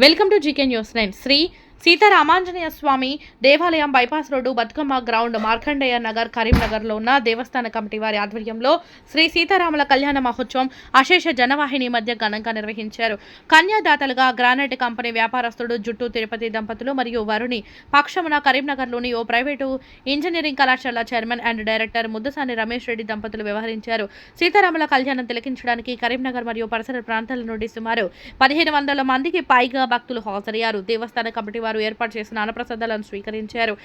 Welcome to GK news nine Shri Seetharamanjaneya Swamy దేవాలయం bypass road Bathukamma ground Markandeya Nagar కరీంనగర్లో ఉన్న దేవస్థాన committee వారి ఆధ్వర్యంలో శ్రీ సీతారాముల కళ్యాణ మహోత్సవం అశేష జనవాహిని మధ్య ఘనంగా నిర్వహించారు. కన్యాదాతలుగా గ్రానైట్ కంపెనీ వ్యాపారస్తుడు జుట్టు తిరుపతి దంపతులు మరియు వరుణి పక్షమున కరీంనగర్లోని ఓ ప్రైవేటు ఇంజనీరింగ్ కళాశాల chairman and director Muddasani Ramesh Reddy దంపతులు వ్యవహరించారు. సీతారాముల కళ్యాణం తిలకించడానికి కరీంనగర్ మరియు పరిసర ప్రాంతాల నుండి సుమారు పదిహేను వందల మందికి పైగా భక్తులు హాజరయ్యారు. దేవస్థాన కమిటీ వారు ఏర్పాటు చేసిన అన్నప్రసాదాలను స్వీకరించారు.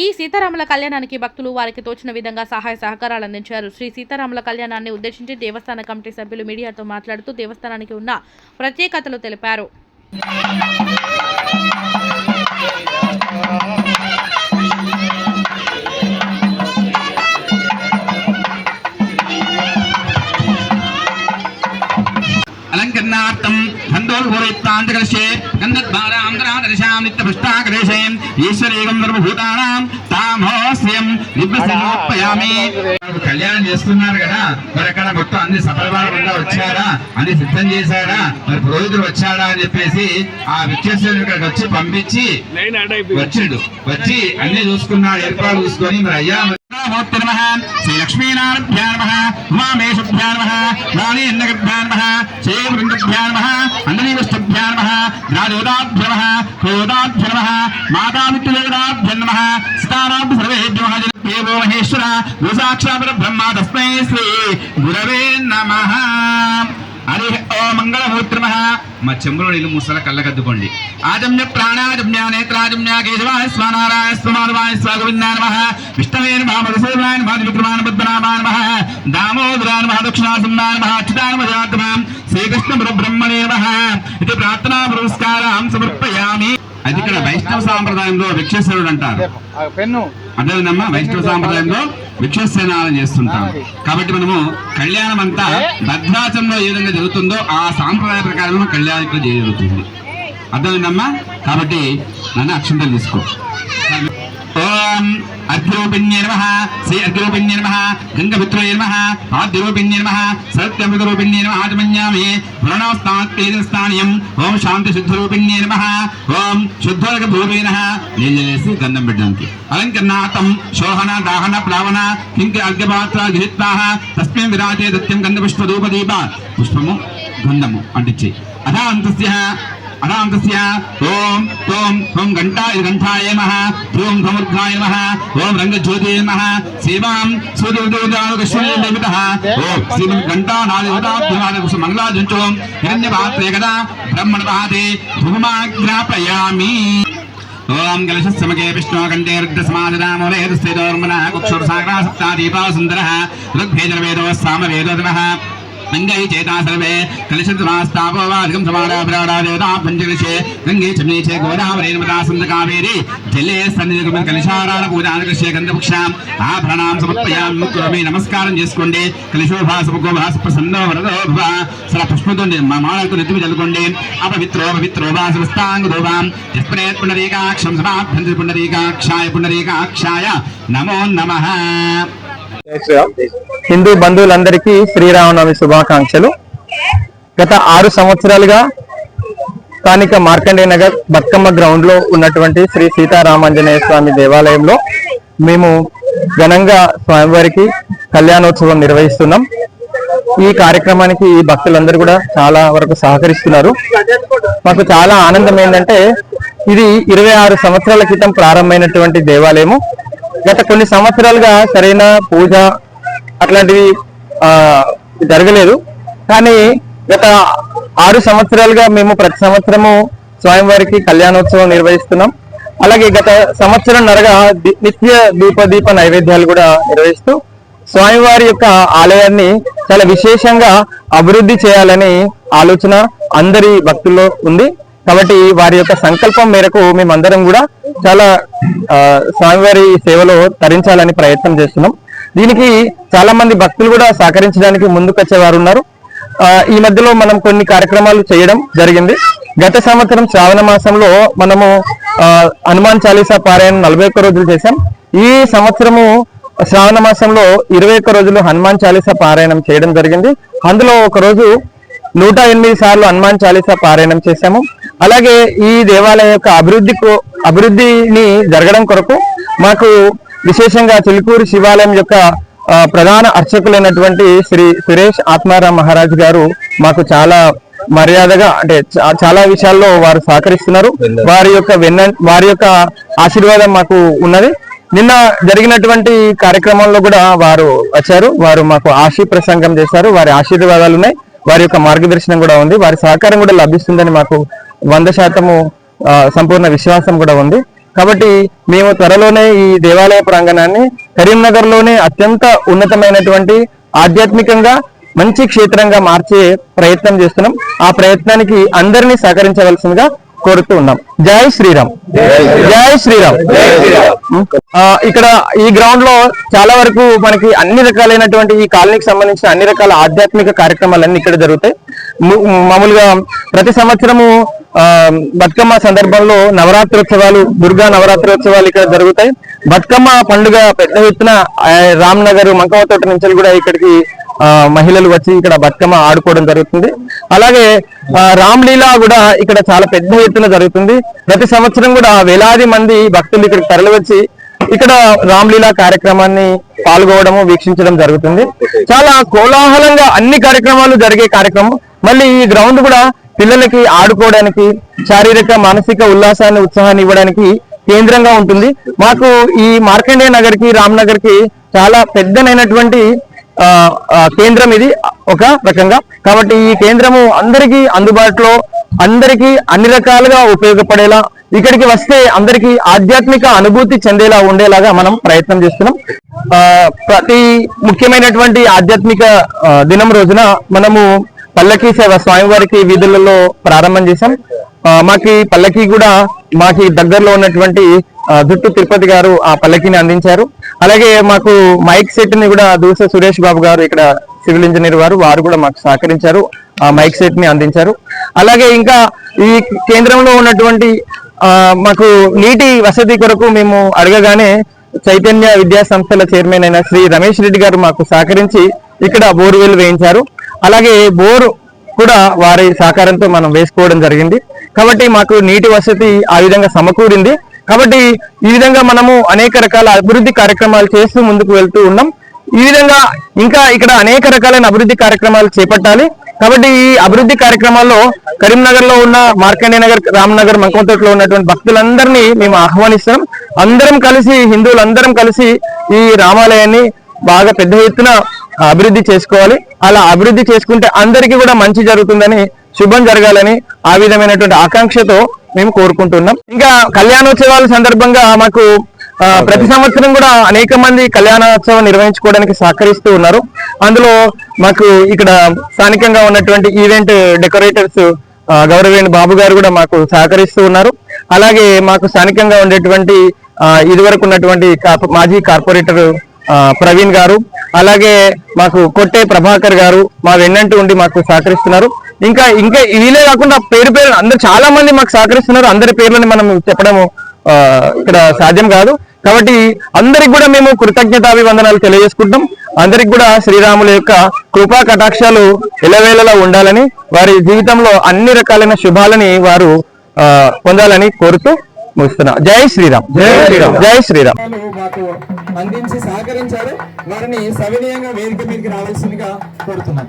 ఈ సీతారాముల కళ్యాణానికి భక్తులు వారికి తోచిన విధంగా సహాయ సహకారాలు అందించారు. శ్రీ సీతారాముల కళ్యాణాన్ని ఉద్దేశించి దేవస్థాన కమిటీ సభ్యులు మీడియాతో మాట్లాడుతూ దేవస్థానానికి ఉన్న ప్రత్యేకతలు తెలిపారు. అలంకరణార్థం గంధోర్భూరిత్తాంతకర్షే గంధద్వారాంతరాదర్శాం నిత్యపుష్టాకరేషే ఈశ్వరేగం సర్వభూతానాం తామోస్యం నిబ్బసమర్పయామి కళ్యాణం చేస్తున్నారు కదా మరి అక్కడ మొత్తం అన్ని సపరివారంగా వచ్చారా? అన్ని సిద్ధం చేశారా? మరి పురోహితుడు వచ్చాడా అని చెప్పేసి ఆ విచ్చేశ్వరుడు ఇక్కడికి వచ్చి పంపించి వచ్చిండు. వచ్చి అన్ని చూసుకున్నాడు ఏర్పాటు చూసుకొని మరి అయ్యా శ్రీ లక్ష్మీనారాయణభ్యా నమ ఉమామేషభ్యా నమ రాణి అన్నగభ్యా నమ శ్రీ వృందభ్యా నమ అంజనీవృష్టభ్యా నమ రాజోదాభ్య నమ క్రోధాభ్య సీతారాభ్య సర్వేభ్య దేవో మహేశ్వర గురుసాక్షాపర బ్రహ్మ తస్మై శ్రీ గురవే నమ. హరి ఓ మంగళ మా చెంబులో నీళ్ళు ముసల కళ్ళకద్దుకోండి. ఆజమ్య ప్రాణాజమ్య నేత్రాజమ్య కేశవాయ స్వనారాయ స్వమానవాయ స్వగోవిందాయ నమ. విష్ణవే నమః మధుసూదనాయ నమః. విక్రమాన పద్మనాభాయ నమ. దామోదరాయ నమః. దక్షిణాసింహాయ నమ. అచ్యుతాయ నమః. జనార్దనాం శ్రీకృష్ణ బ్రహ్మణే నమ. ఇది ప్రార్థనా పురస్కారం సమర్పయామి. అది ఇక్కడ వైష్ణవ సాంప్రదాయంలో విక్షేశ్వరుడు అంటారు. అదేవిధమ్మా వైష్ణవ సాంప్రదాయంలో విక్షస్నానం చేస్తుంటాం. కాబట్టి మనము కళ్యాణం అంతా భద్రాచలంలో ఏ విధంగా జరుగుతుందో ఆ సాంప్రదాయ ప్రకారం కళ్యాణం జరుగుతుంది అర్థమైందమ్మా? కాబట్టి నన్ను అక్షంతలు తీసుకో. ఓం అగ్రూపిణ్య నమ శ్రీ అగ్రూపిణ్య నమ గంగపుత్రయ నమ ఆద్రూపిణ్య నమ సత్యమృతరూపిణ్య నమ ఆచమన్యామి ప్రణవస్థానీయం ఓం శాంతి శుద్ధరూపిణ్య నమ ఓం శుద్ధోరక భూమేన నీళ్ళేసి గంధం పెట్టడానికి అలంకరణార్థం శోహన దాహన ప్లావన కింక అర్ఘ్యపాత్ర గృహీత్వాహ తస్మిన్ విరాజే దత్యం పుష్పము గంధము అంటించి అథా అంతస్య అనాంతస్య ఓం ఓం ఓం ఘంటాయ ఘంటాయ నమః ఓం సమర్థాయ నమః ఓం రంగజ్యోతి నమః సేవాం సూర్యోదయోదయోగశ్వరీయమితః ఓం శ్రీమద్ ఘంటానాదివదాభ్యమాన మంగళాజంచోం హిరణ్యపాత్రే కదా బ్రహ్మణపాదే భూమాగ్రాపయామి ఓం కలశస్సమకే విష్ణోకంఠే రుద్రసమాజనామోలేదుస్థితోర్మణ కుక్షుర్సాగ్రా సప్తాదీపా సుందరः ఋగ్భేజవేదో సామవేదోదమः గంగై చేతా సర్వే కలశద్వాస్తాపో వాధికం సమారాభిరాడా దేవతా పంచకలశే గంగే చమనీచే గోదావరి నమదా సంత కావేరి. జలే సన్నిధికుమ పూజాన పూజానకృష్య గంధపుక్షాం. ఆభరణాం సమర్పయామి ముక్కురమే నమస్కారం చేసుకోండి. కలశోభాసముఖోభాస ప్రసన్నో వరదో భవ. సర పుష్పతో మా మాలతో నెత్తిమి చల్లుకోండి అపవిత్రో పవిత్రో వా సమస్తాంగదోవాం యస్ప్రేత్ పునరీకాక్షం సమాభ్యంతి పునరీకాక్షాయ పునరీకాక్షాయ నమో నమః. హిందూ బంధువులందరికీ శ్రీరామనవమి శుభాకాంక్షలు. గత ఆరు సంవత్సరాలుగా స్థానిక మార్కండే నగర్ బతుకమ్మ గ్రౌండ్లో ఉన్నటువంటి శ్రీ సీతారామాంజనేయ స్వామి దేవాలయంలో మేము ఘనంగా స్వామివారికి కళ్యాణోత్సవం నిర్వహిస్తున్నాం. ఈ కార్యక్రమానికి ఈ భక్తులందరూ కూడా చాలా వరకు సహకరిస్తున్నారు. మాకు చాలా ఆనందం ఏంటంటే ఇది ఇరవై ఆరు సంవత్సరాల క్రితం ప్రారంభమైనటువంటి దేవాలయము. గత కొన్ని సంవత్సరాలుగా సరైన పూజ అట్లాంటివి జరగలేదు. కానీ గత ఆరు సంవత్సరాలుగా మేము ప్రతి సంవత్సరము స్వామివారికి కళ్యాణోత్సవం నిర్వహిస్తున్నాం. అలాగే గత సంవత్సరం నరగా నిత్య దీపదీప నైవేద్యాలు కూడా నిర్వహిస్తూ స్వామివారి యొక్క ఆలయాన్ని చాలా విశేషంగా అభివృద్ధి చేయాలని ఆలోచన అందరి భక్తుల్లో ఉంది. కాబట్టి వారి యొక్క సంకల్పం మేరకు మేమందరం కూడా చాలా స్వామివారి సేవలో తరించాలని ప్రయత్నం చేస్తున్నాం. దీనికి చాలా మంది భక్తులు కూడా సహకరించడానికి ముందుకొచ్చేవారు ఉన్నారు. ఈ మధ్యలో మనం కొన్ని కార్యక్రమాలు చేయడం జరిగింది. గత సంవత్సరం శ్రావణ మాసంలో మనము హనుమాన్ చాలీసా పారాయణ నలభై ఒక్క రోజులు చేశాం. ఈ సంవత్సరము శ్రావణ మాసంలో ఇరవై ఒక్క రోజులు హనుమాన్ చాలీసా పారాయణం చేయడం జరిగింది. అందులో ఒక రోజు నూట ఎనిమిది సార్లు హనుమాన్ చాలీసా పారాయణం చేశాము. అలాగే ఈ దేవాలయం యొక్క అభివృద్ధికు అభివృద్ధిని జరగడం కొరకు మాకు విశేషంగా చిలుకూరు శివాలయం యొక్క ప్రధాన అర్చకులైనటువంటి శ్రీ సురేష్ ఆత్మారాం మహారాజ్ గారు మాకు చాలా మర్యాదగా అంటే చాలా విషయాల్లో వారు సహకరిస్తున్నారు. వారి యొక్క వెన్న వారి యొక్క ఆశీర్వాదం మాకు ఉన్నది. నిన్న జరిగినటువంటి కార్యక్రమంలో కూడా వారు వచ్చారు. వారు మాకు ఆశీ ప్రసంగం చేశారు. వారి ఆశీర్వాదాలు ఉన్నాయి. వారి యొక్క మార్గదర్శనం కూడా ఉంది. వారి సహకారం కూడా లభిస్తుందని మాకు వంద శాతము ఆ, సంపూర్ణ విశ్వాసం కూడా ఉంది. కాబట్టి మేము త్వరలోనే ఈ దేవాలయ ప్రాంగణాన్ని కరీంనగర్లోనే అత్యంత ఉన్నతమైనటువంటి ఆధ్యాత్మికంగా మంచి క్షేత్రంగా మార్చే ప్రయత్నం చేస్తున్నాం. ఆ ప్రయత్నానికి అందరినీ సహకరించవలసిందిగా కోరుతూ ఉన్నాం. జై శ్రీరామ్. జై శ్రీరామ్. ఆ, ఇక్కడ ఈ గ్రౌండ్లో చాలా వరకు మనకి అన్ని రకాలైనటువంటి ఈ కాలనీకి సంబంధించిన అన్ని రకాల ఆధ్యాత్మిక కార్యక్రమాలన్నీ ఇక్కడ జరుగుతాయి. మామూలుగా ప్రతి సంవత్సరము ఆ, బతుకమ్మ సందర్భంలో నవరాత్రోత్సవాలు దుర్గా నవరాత్రోత్సవాలు ఇక్కడ జరుగుతాయి. బతుకమ్మ పండుగ పెద్ద ఎత్తున రామ్నగర్ రామ్ నగర్ మంకవతోట నుంచి కూడా ఇక్కడికి ఆ, మహిళలు వచ్చి ఇక్కడ బతుకమ్మ ఆడుకోవడం జరుగుతుంది. అలాగే రామ్లీలా కూడా ఇక్కడ చాలా పెద్ద ఎత్తున జరుగుతుంది. ప్రతి సంవత్సరం కూడా వేలాది మంది భక్తులు ఇక్కడికి తరలివచ్చి ఇక్కడ రామ్లీలా కార్యక్రమాన్ని పాల్గొవడము వీక్షించడం జరుగుతుంది. చాలా కోలాహలంగా అన్ని కార్యక్రమాలు జరిగే కార్యక్రమం మళ్ళీ ఈ గ్రౌండ్ కూడా పిల్లలకి ఆడుకోవడానికి శారీరక మానసిక ఉల్లాసాన్ని ఉత్సాహాన్ని ఇవ్వడానికి కేంద్రంగా ఉంటుంది. మాకు ఈ మార్కండేయ నగర్కి రామ్నగర్కి చాలా పెద్దనైనటువంటి కేంద్రం ఇది ఒక రకంగా. కాబట్టి ఈ కేంద్రము అందరికీ అందుబాటులో అందరికీ అన్ని రకాలుగా ఉపయోగపడేలా ఇక్కడికి వస్తే అందరికీ ఆధ్యాత్మిక అనుభూతి చెందేలా ఉండేలాగా మనం ప్రయత్నం చేస్తున్నాం. ప్రతి ముఖ్యమైనటువంటి ఆధ్యాత్మిక దినం రోజున మనము పల్లకీ సేవ స్వామివారికి వీధులలో ప్రారంభం చేశాం. మాకి పల్లకి కూడా మాకి దగ్గరలో ఉన్నటువంటి జుట్టు తిరుపతి గారు ఆ పల్లకిని అందించారు. అలాగే మాకు మైక్ సెట్ని కూడా దూస సురేష్ బాబు గారు ఇక్కడ సివిల్ ఇంజనీర్ వారు వారు కూడా మాకు సహకరించారు. ఆ మైక్ సెట్ని అందించారు. అలాగే ఇంకా ఈ కేంద్రంలో ఉన్నటువంటి మాకు నీటి వసతి కొరకు మేము అడగగానే చైతన్య విద్యా సంస్థల చైర్మన్ అయిన శ్రీ రమేష్ రెడ్డి గారు మాకు సహకరించి ఇక్కడ బోర్వెల్ వేయించారు. అలాగే బోరు కూడా వారి సహకారంతో మనం వేసుకోవడం జరిగింది. కాబట్టి మాకు నీటి వసతి ఆ విధంగా సమకూరింది. కాబట్టి ఈ విధంగా మనము అనేక రకాల అభివృద్ధి కార్యక్రమాలు చేస్తూ ముందుకు వెళ్తూ ఉన్నాం. ఈ విధంగా ఇంకా ఇక్కడ అనేక రకాలైన అభివృద్ధి కార్యక్రమాలు చేపట్టాలి. కాబట్టి ఈ అభివృద్ధి కార్యక్రమాల్లో కరీంనగర్లో ఉన్న మార్కండే నగర్ రామ్నగర్ మంకంతోటలో ఉన్నటువంటి భక్తులందరినీ మేము ఆహ్వానిస్తున్నాం. అందరం కలిసి హిందువులందరం కలిసి ఈ రామాలయాన్ని బాగా పెద్ద ఎత్తున అభివృద్ధి చేసుకోవాలి. అలా అభివృద్ధి చేసుకుంటే అందరికీ కూడా మంచి జరుగుతుందని శుభం జరగాలని ఆ విధమైనటువంటి ఆకాంక్షతో మేము కోరుకుంటున్నాం. ఇంకా కళ్యాణోత్సవాల సందర్భంగా మాకు ప్రతి సంవత్సరం కూడా అనేక మంది కళ్యాణోత్సవం నిర్వహించుకోవడానికి సహకరిస్తూ ఉన్నారు. అందులో మాకు ఇక్కడ స్థానికంగా ఉన్నటువంటి ఈవెంట్ డెకరేటర్స్ గౌరవేణి బాబు గారు కూడా మాకు సహకరిస్తూ ఉన్నారు. అలాగే మాకు స్థానికంగా ఉండేటువంటి ఇదివరకు ఉన్నటువంటి మాజీ కార్పొరేటర్ ప్రవీణ్ గారు అలాగే మాకు కొట్టే ప్రభాకర్ గారు మా వెన్నంటూ ఉండి మాకు సహకరిస్తున్నారు. ఇంకా ఇంకా వీలే కాకుండా పేరు పేరు అందరు చాలా మంది మాకు సహకరిస్తున్నారు. అందరి పేర్లని మనం చెప్పడము ఇక్కడ సాధ్యం కాదు. కాబట్టి అందరికి కూడా మేము కృతజ్ఞతాభివందనాలు తెలియజేసుకుంటాం అందరికి కూడా శ్రీరాముల యొక్క కృపా కటాక్షాలు ఎలవేళలా ఉండాలని వారి జీవితంలో అన్ని రకాలైన శుభాలని వారు పొందాలని కోరుతూ ముగిస్తున్నా. జై శ్రీరామ్. జై శ్రీరామ్. జై శ్రీరామ్. అందించి సహకరించారు. వారిని సవినయంగా వేదిక మీదకి రావాల్సిందిగా కోరుతున్నాం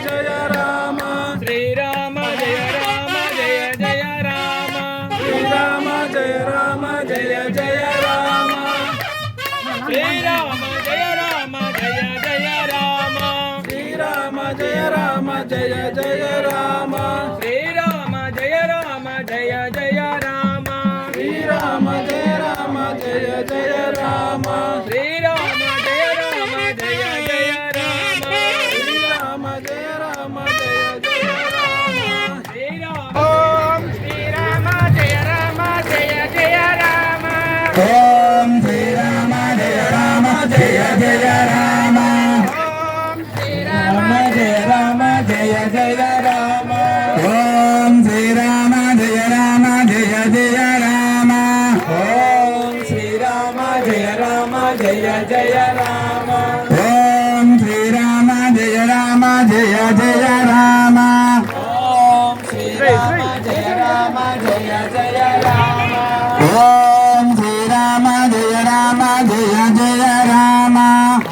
ఓం శ్రీరామ జయ రామ జయ జయ రామ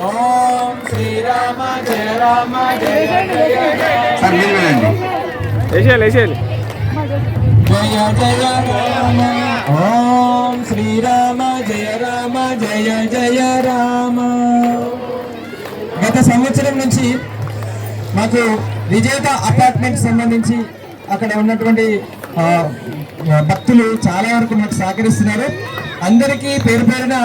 ఓం శ్రీరామ జయ రామ. జయ జయ రామ వేసేయాలి వేసేయాలి జయ జయ రామ. ఓం శ్రీరామ జయ రామ జయ జయ రామ. గత సంవత్సరం నుంచి మాకు విజేత అపార్ట్మెంట్ సంబంధించి అక్కడ ఉన్నటువంటి భక్తులు చాలా వరకు మాకు సహకరిస్తున్నారు. అందరికీ పేరు పేరున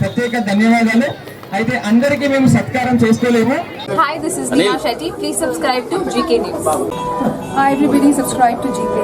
ప్రత్యేక ధన్యవాదాలు. అయితే అందరికీ మేము సత్కారం చేసుకోలేము. Hi this is Niya Shetty please subscribe GK news hi everybody subscribe to GK